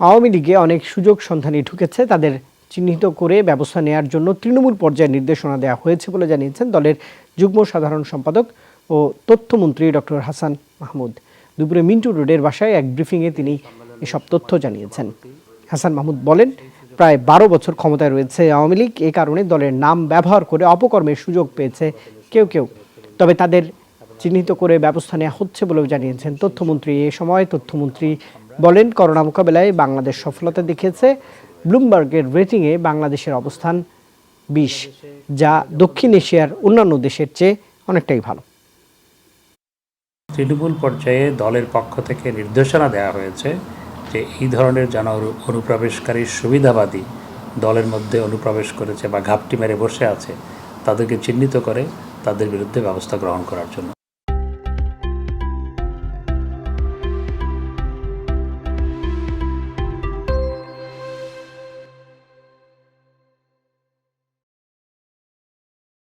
আওয়ামী লীগে অনেক সুযোগ সন্ধানী ঢুকেছে। তাদের চিহ্নিত করে ব্যবস্থা নেওয়ার জন্য তৃণমূল পর্যায়ে নির্দেশনা দেওয়া হয়েছে বলে জানিয়েছেন দলের যুগ্ম সাধারণ সম্পাদক ও তথ্যমন্ত্রী ডক্টর হাসান মাহমুদ। দুপুরে মিন্টু রোডের বাসায় এক ব্রিফিংয়ে তিনি এসব তথ্য জানিয়েছেন। হাসান মাহমুদ বলেন, প্রায় বারো বছর ক্ষমতায় রয়েছে আওয়ামী লীগ। এ কারণে দলের নাম ব্যবহার করে অপকর্মের সুযোগ পেয়েছে কেউ কেউ। তবে তাদের চিহ্নিত করে ব্যবস্থা নেওয়া হচ্ছে বলেও জানিয়েছেন তথ্যমন্ত্রী। এ সময় তথ্যমন্ত্রী বলেন, করোনা মোকাবেলায় বাংলাদেশ সফলতা দেখিয়েছে। ব্লুমবার্গের রেটিংয়ে বাংলাদেশের অবস্থান বিশ, যা দক্ষিণ এশিয়ার অন্যান্য দেশের চেয়ে অনেকটাই ভালো। তৃণমূল পর্যায়ে দলের পক্ষ থেকে নির্দেশনা দেওয়া হয়েছে যে এই ধরনের যারা অনু- অনুপ্রবেশকারী সুবিধাবাদী দলের মধ্যে অনুপ্রবেশ করেছে বা ঘাপটি মেরে বসে আছে, তাদেরকে চিহ্নিত করে তাদের বিরুদ্ধে ব্যবস্থা গ্রহণ করার জন্য।